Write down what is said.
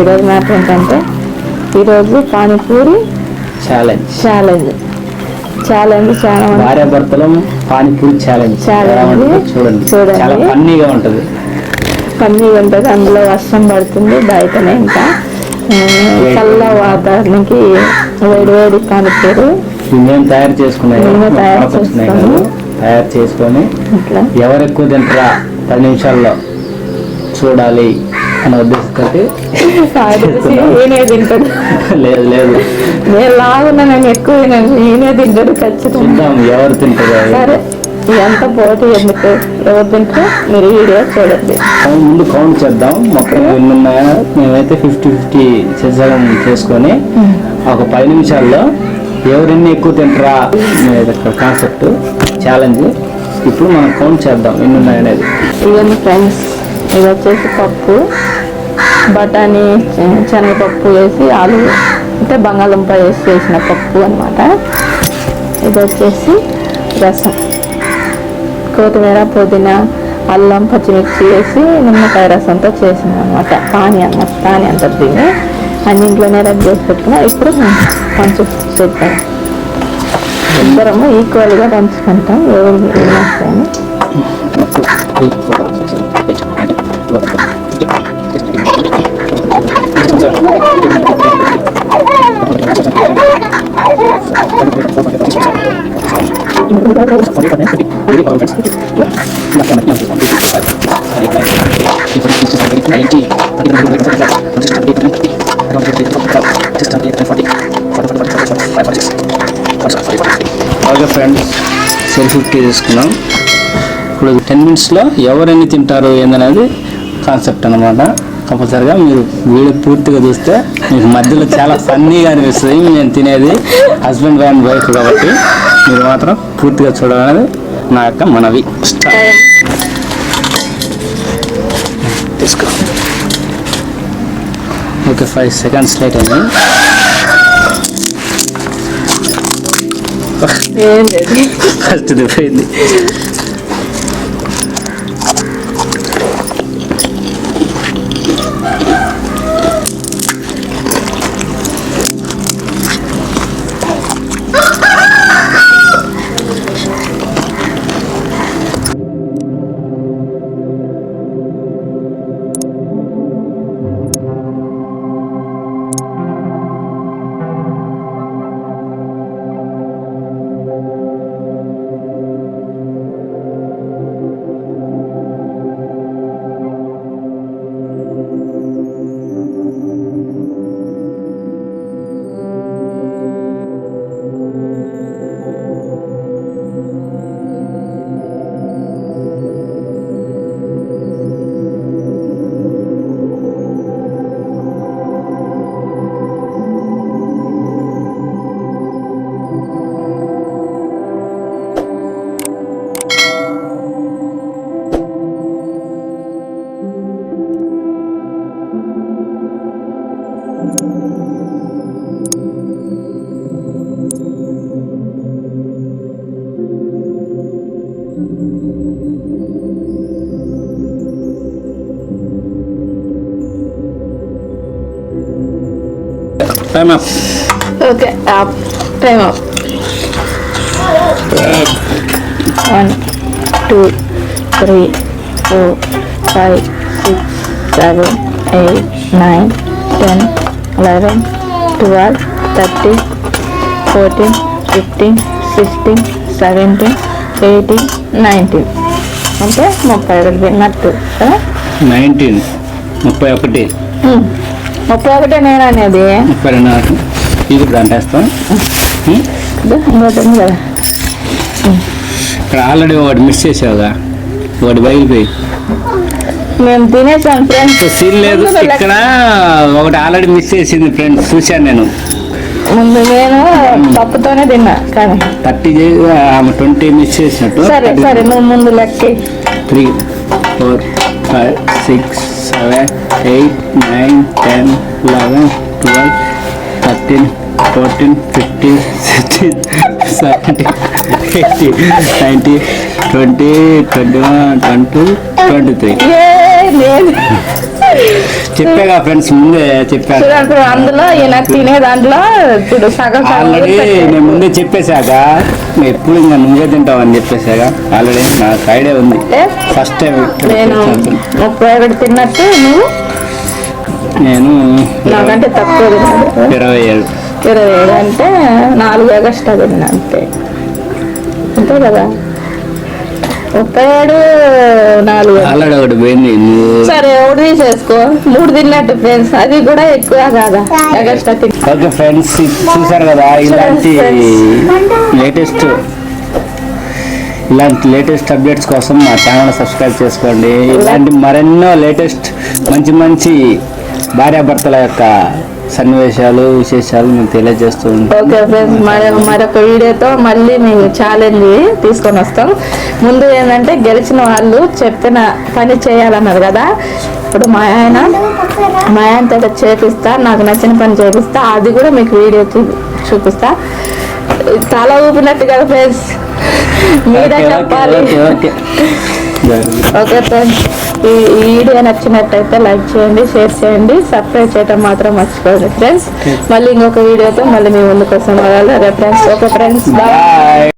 ఈరోజు మ్యాటర్ ఏంటంటే ఈరోజు పానీపూరి ఛాలెంజ్ ఛాలెంజ్ ఛాలెంజ్ చాలా భార్య భర్తలు పానీపూరి ఛాలెంజ్ ఉంటుందో చూడండి. చూడండి. చాలా ఫన్నీగా ఉంటుంది. పన్నీ ఉంటుంది. అందులో వర్షం పడుతుంది బయటనే ఇంకా. చల్ల వాతావరణానికి వేడి వేడి పానీపూరి. మేము తయారు చేసుకున్నాయి తయారు చేసుకున్నాము. తయారు చేసుకొని ఇట్లా ఎవరు ఎక్కువ తింటారా? పది నిమిషాల్లో చూడాలి అనే ఈయనే తింటాడు లేదు లేదు. నేను లాగున్నా నేను ఎక్కువ తినను. ఈయనే తింటాడు ఖచ్చితంగా. చూద్దాం ఎవరు తింటారో సరే ఇదంతా పోటీ ఎందుకు? ఎవరు తింటారో? మీరు వీడియో చూడండి. ముందు కౌంట్ చేద్దాం. మొత్తం ఎన్ని ఉన్నాయో మేమైతే ఫిఫ్టీ ఫిఫ్టీ చేసాం చేసుకొని ఒక పది నిమిషాల్లో ఎవరెన్ని ఎక్కువ తింటారా? కాన్సెప్ట్ ఛాలెంజ్ ఇప్పుడు మనం కౌంట్ చేద్దాం ఎన్ని ఉన్నాయనేది ఇవన్నీ ఫ్రెండ్స్ ఇది వచ్చేసి పప్పు. బఠానీ శనగపప్పు వేసి ఆలు అంటే బంగాళదుంప వేసి చేసిన పప్పు అనమాట ఇది వచ్చేసి రసం. కొత్తిమీర పుదీనా అల్లం పచ్చిమిర్చి వేసి నిమ్మకాయ రసంతో చేసిన అనమాట పానీ అన్నమాట. పానీ అంటారు దీన్ని అన్నింట్లోనే రెడీ చేసి పెట్టుకున్నా. ఇప్పుడు పంచు చేద్దాం ఇద్దరము ఈక్వల్గా పంచుకుంటాం ఎవరు ఏం వస్తాయని ఫ్రెండ్స్ సెల్ఫ్ ఫిఫ్టీ తీసుకున్నాం ఇప్పుడు టెన్ మినిట్స్లో ఎవరన్నీ తింటారు ఏందనేది కాన్సెప్ట్ అనమాట కంపల్సరిగా మీరు వీడియో పూర్తిగా చూస్తే మీకు మధ్యలో చాలా ఫన్నీగా అనిపిస్తుంది. నేను తినేది హస్బెండ్ అండ్ వైఫ్ కాబట్టి. మీరు మాత్రం పూర్తిగా చూడాలనేది నా యొక్క మనవి. తీసుకో. ఓకే ఫైవ్ సెకండ్స్ లేట్ అయింది. ఫస్ట్ పోయింది Time up. Okay, up. Time up. One, two, three, four, five, six, seven, eight, nine, ten, eleven, twelve, thirteen, fourteen, fifteen, sixteen, seventeen. Eighteen nineteen అంటే ముప్పై ఒకటి తిన్నట్టు కదా నైన్టీన్ ముప్పై ఒకటి. ముప్పై ఒకటే నేను అనేది. ముప్పై రెండు నాకు. ఇది ఇప్పుడు అంటేస్తాం కదా. ఇక్కడ ఆల్రెడీ ఒకటి మిస్ చేసావుగా. ఒకటి బయలుపోయి మేము తినేసాం ఫ్రెండ్స్ సీన్ లేదు. ఇక్కడ ఒకటి ఆల్రెడీ మిస్ చేసింది ఫ్రెండ్స్ చూశాను నేను. ముందు నేను పప్పుతోనే తిన్నా కానీ. థర్టీ ఆమె ట్వంటీ మిస్ చేసినట్టు. సరే సరే నువ్వు ముందు లెక్క three four five six seven eight nine ten eleven twelve thirteen fourteen fifteen sixteen seventeen eighteen nineteen twenty twenty one twenty twenty three. చెప్పాగా ఫ్రెండ్స్ ముందే చెప్పాను చూడండి అందులో ఈయన తినే దాంట్లో చూడు సగం ఆల్రెడీ. నేను ముందే చెప్పేశాక ఎప్పుడు ఇంకా నువ్వే తింటావని చెప్పేశాక ఆల్రెడీ నాకు ఐడియా ఉంది. ఫస్ట్ టైం నేను ముప్పై ఒకటి తిన్నట్టు నువ్వు? నేను నాకంటే తక్కువ తిన్నాడు ఇరవై ఏడు. ఇరవై ఏడు అంటే నాలుగు తిన్నా అంతే. అంతే కదా? ముప్పై ఏడు నాలుగు. ఆల్రెడీ ఒకటి పోయింది సరే ఒకటి తీసేసుకో. మూడు తిన్నట్టు ఫ్రెండ్స్ అది కూడా ఎక్కువ కాదా? ఓకే ఫ్రెండ్స్ చూసారు కదా ఇలాంటి లేటెస్ట్ ఇలాంటి లేటెస్ట్ అప్డేట్స్ కోసం మా ఛానల్ సబ్స్క్రైబ్ చేసుకోండి. ఇలాంటి మరెన్నో లేటెస్ట్ మంచి మంచి భార్యాభర్తల యొక్క సన్నివేశాలు విశేషాలు మేము తెలియజేస్తూ ఉంటాం. ఓకే ఫ్రెండ్స్ మరి మరొక వీడియోతో మళ్ళీ మేము ఛాలెంజ్ తీసుకొని వస్తాం. ముందు ఏంటంటే గెలిచిన వాళ్ళు చెప్పిన పని చేయాలన్నారు కదా? ఇప్పుడు మా ఆయన మా ఆయన దగ్గర చేపిస్తా నాకు నచ్చిన పని చేపిస్తా అది కూడా మీకు వీడియో చూపిస్తా. తల ఊపినట్టు కదా ఫ్రెండ్స్ మీరే చెప్పాలి. ఓకే ఫ్రెండ్స్ ఈ వీడియో నచ్చినట్టయితే లైక్ చేయండి షేర్ చేయండి. సబ్స్క్రైబ్ చేయడం మాత్రం మర్చిపోండి ఫ్రెండ్స్ మళ్ళీ ఇంకొక వీడియోతో మళ్ళీ మీ ముందుకు వస్తాం ఫ్రెండ్స్ ఓకే ఫ్రెండ్స్ బాయ్